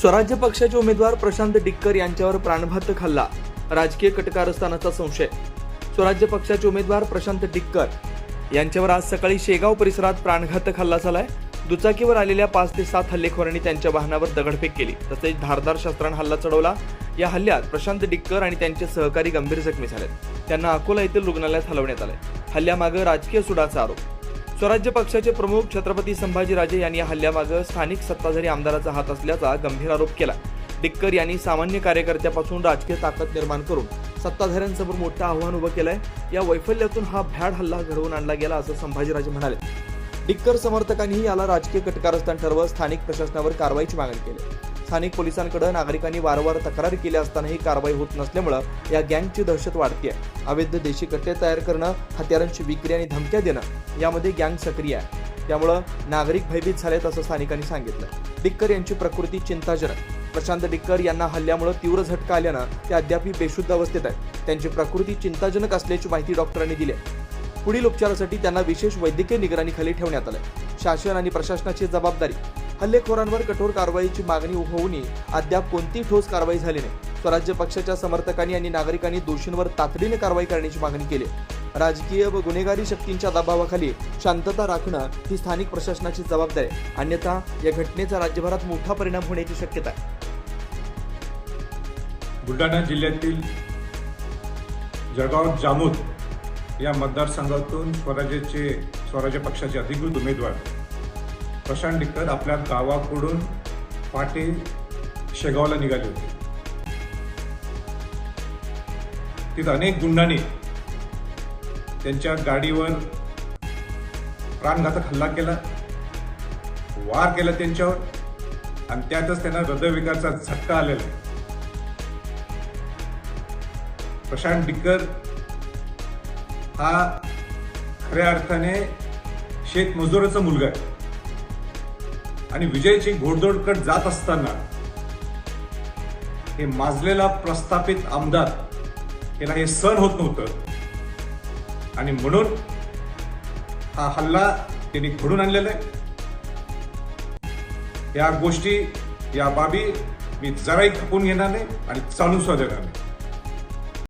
स्वराज्य पक्षाचे उमेदवार प्रशांत डिक्कर यांच्यावर प्राणघातक हल्ला. राजकीय कटकारस्थानाचा संशय. स्वराज्य पक्षाचे उमेदवार प्रशांत डिक्कर यांच्यावर आज सकाळी शेगाव परिसरात प्राणघातक हल्ला झालाय. दुचाकीवर आलेल्या पाच ते सात हल्लेखोरांनी त्यांच्या वाहनावर दगडफेक केली. तसेच धारदार शस्त्रानं हल्ला चढवला. या हल्ल्यात प्रशांत डिक्कर आणि त्यांचे सहकारी गंभीर जखमी झालेत. त्यांना अकोला येथील रुग्णालयात हलवण्यात आले हल्ल्यामागं राजकीय सुडाचा आरोप. स्वराज्य पक्षाचे प्रमुख छत्रपती संभाजीराजे यांनी या हल्ल्यामागं स्थानिक सत्ताधारी आमदाराचा हात असल्याचा गंभीर आरोप केला. डिक्कर यांनी सामान्य कार्यकर्त्यापासून राजकीय ताकद निर्माण करून सत्ताधाऱ्यांसमोर मोठं आव्हान उभं केलंय. या वैफल्यातून हा भ्याड हल्ला घडवून आणला गेला असं संभाजीराजे म्हणाले. डिक्कर समर्थकांनीही याला राजकीय कटकारस्थान ठरवत स्थानिक प्रशासनावर कारवाईची मागणी केली. स्थानिक पोलिसांकडे नागरिकांनी वारंवार तक्रारी केल्या असतानाही कारवाई होत नसल्यामुळं या गँगची दहशत वाढते अवैध देशी कट्टे तयार करणं हत्यारांची विक्री आणि धमक्या देणं यामध्ये गँग सक्रिय आहे. त्यामुळं नागरिक भयभीत झालेत असं स्थानिकांनी सांगितलं. डिक्कर यांची प्रकृती चिंताजनक. प्रशांत डिक्कर यांना हल्ल्यामुळे तीव्र झटका आल्यानं ते अद्यापही बेशुद्ध अवस्थेत आहेत. त्यांची प्रकृती चिंताजनक असल्याची माहिती डॉक्टरांनी दिली आहे. पुढील उपचारासाठी त्यांना विशेष वैद्यकीय निगराणीखाली ठेवण्यात आलं शासन आणि प्रशासनाची जबाबदारी हल्लेखोरांवर कठोर कारवाईची मागणी होऊनही अद्याप कोणती ठोस कारवाई झाली नाही. स्वराज्य पक्षाच्या समर्थकांनी आणि नागरिकांनी दोषींवर तातडीने कारवाई करण्याची मागणी केली. राजकीय व गुन्हेगारी शक्तींच्या दबावाखाली शांतता राखणं ही स्थानिक प्रशासनाची जबाबदारी. अन्यथा या घटनेचा राज्यभरात मोठा परिणाम होण्याची शक्यता आहे. बुलढाणा जिल्ह्यातील जळगाव जामोद या मतदारसंघातून स्वराज्याचे स्वराज्य पक्षाचे अधिकृत उमेदवार प्रशांत डिक्कर आपल्या गावाकडून पाटे शेगावला निघाले होते. तिथं अनेक गुंडांनी त्यांच्या गाडीवर प्राणघातक हल्ला केला वार केला त्यांच्यावर आणि त्यातच त्यांना हृदयविकारचा झटका आलेला प्रशांत डिक्कर हा खऱ्या अर्थाने शेतमजुराचा मुलगा आहे. आणि विजयची घोडदोडकट जात असताना हे माजलेला प्रस्थापित आमदार याला हे सहन होत नव्हतं. आणि म्हणून हा हल्ला त्यांनी घडून आणलेला आहे. या गोष्टी या बाबी मी जराही खपून घेणार नाही आणि चालू सुद्धा देणार नाही.